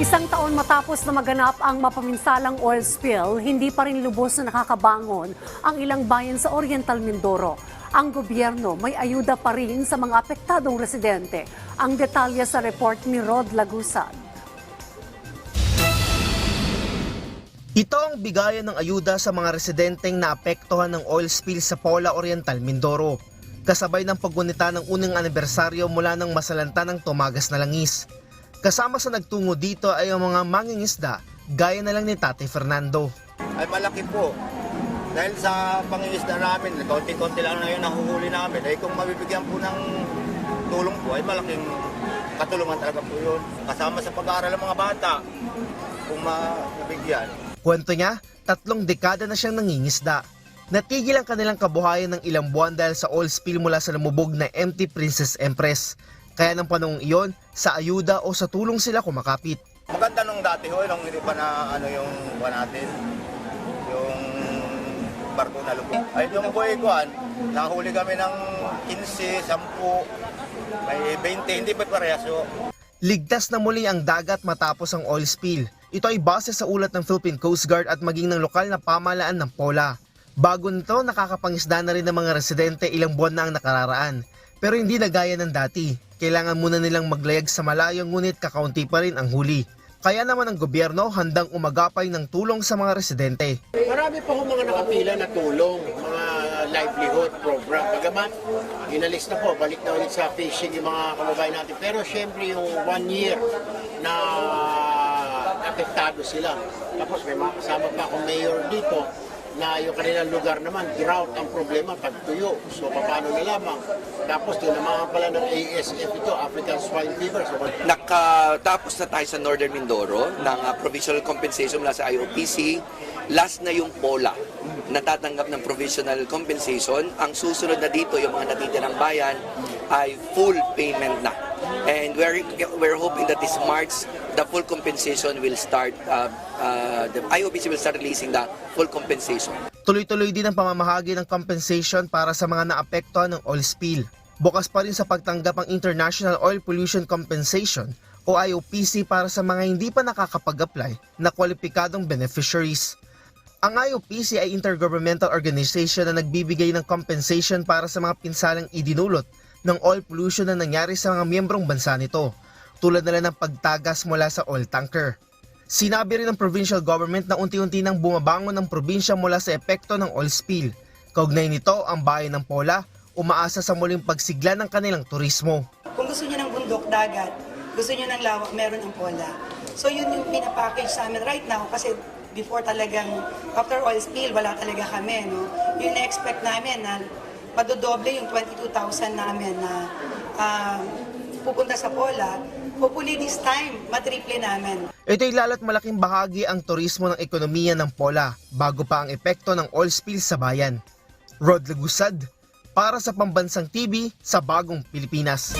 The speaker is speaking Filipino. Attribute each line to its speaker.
Speaker 1: Isang taon matapos na maganap ang mapaminsalang oil spill, hindi pa rin lubos na nakakabangon ang ilang bayan sa Oriental Mindoro. Ang gobyerno may ayuda pa rin sa mga apektadong residente. Ang detalye sa report ni Rod Lagusad.
Speaker 2: Ito ang bigayan ng ayuda sa mga residenteng naapektuhan ng oil spill sa Pola Oriental, Mindoro. Kasabay ng paggunita ng unang anibersaryo mula ng masalanta ng tumagas na langis. Kasama sa nagtungo dito ay ang mga mangingisda, gaya na lang ni Tate Fernando.
Speaker 3: ay malaki po. Dahil sa pangingisda namin, konti-konti lang na yun nahuhuli namin. Ay kung mabibigyan po ng tulong po, ay malaking katulungan talaga po yun. Kasama sa pag-aaral ng mga bata, kung mabibigyan.
Speaker 2: Kwento niya, tatlong dekada na siyang nangingisda. Natigil ang kanilang kabuhayan ng ilang buwan dahil sa oil spill mula sa lumubog na MT Princess Empress. Kaya ng panahong iyon, sa ayuda o sa tulong sila kumakapit.
Speaker 3: Maganda nung dati ho, nung hindi pa na ano yung buwan natin, yung barko na lubog. Ay yung buhay kuan, nahuli kami ng 15, 10, may 20, hindi pa parehas ho.
Speaker 2: Ligtas na muli ang dagat matapos ang oil spill. Ito ay base sa ulat ng Philippine Coast Guard at maging ng lokal na pamahalaan ng Pola. Bago nito, nakakapangisda na rin ng mga residente ilang buwan na ang nakararaan. Pero hindi na gaya ng dati. Kailangan muna nilang maglayag sa malayo ngunit kakaunti pa rin ang huli. Kaya naman ang gobyerno handang umagapay ng tulong sa mga residente.
Speaker 4: Marami pa ho mga nakapila na tulong, mga livelihood program. Bagaman, inalis na po, balik na ulit sa fishing yung mga kababayan natin. Pero syempre yung one year na apektado sila. Tapos may mga kasama pa akong mayor dito na yung kanilang lugar naman, drought ang problema, pagtuyo. So, paano na lamang? Tapos, tinamaan pala ng ASF ito, African Swine Fever. So,
Speaker 5: Nakatapos na tayo sa Northern Mindoro ng uh, provisional compensation mula sa IOPC. Last na yung POLA natatanggap ng provisional compensation. Ang susunod na dito, yung mga natitirang bayan, ay full payment na. And we're, we're hoping that this March, the full compensation will start, uh, uh, the IOPC will start releasing the full compensation.
Speaker 2: Tuloy-tuloy din ang pamamahagi ng compensation para sa mga naapektuhan ng oil spill. Bukas pa rin sa pagtanggap ang International Oil Pollution Compensation o IOPC para sa mga hindi pa nakakapag-apply na kwalipikadong beneficiaries. Ang IOPC ay intergovernmental organization na nagbibigay ng compensation para sa mga pinsalang idinulot ng oil pollution na nangyari sa mga miyembrong bansa nito, tulad na lang ng pagtagas mula sa oil tanker. Sinabi rin ng provincial government na unti-unti nang bumabangon ng probinsya mula sa epekto ng oil spill. Kaugnay nito, ang bayan ng Pola umaasa sa muling pagsigla ng kanilang turismo.
Speaker 6: Kung gusto niyo ng bundok, dagat, gusto niyo ng lawak, meron ang pola. So yun yung pinapackage sa amin right now kasi before talagang after oil spill, wala talaga kami. No? Yung na-expect namin na madodoble yung 22,000 namin na ah, pupunta sa pola. Hopefully this time, matriple namin.
Speaker 2: Ito'y lalo't malaking bahagi ang turismo ng ekonomiya ng Pola bago pa ang epekto ng oil spill sa bayan. Rod Lagusad, para sa Pambansang TV sa Bagong Pilipinas.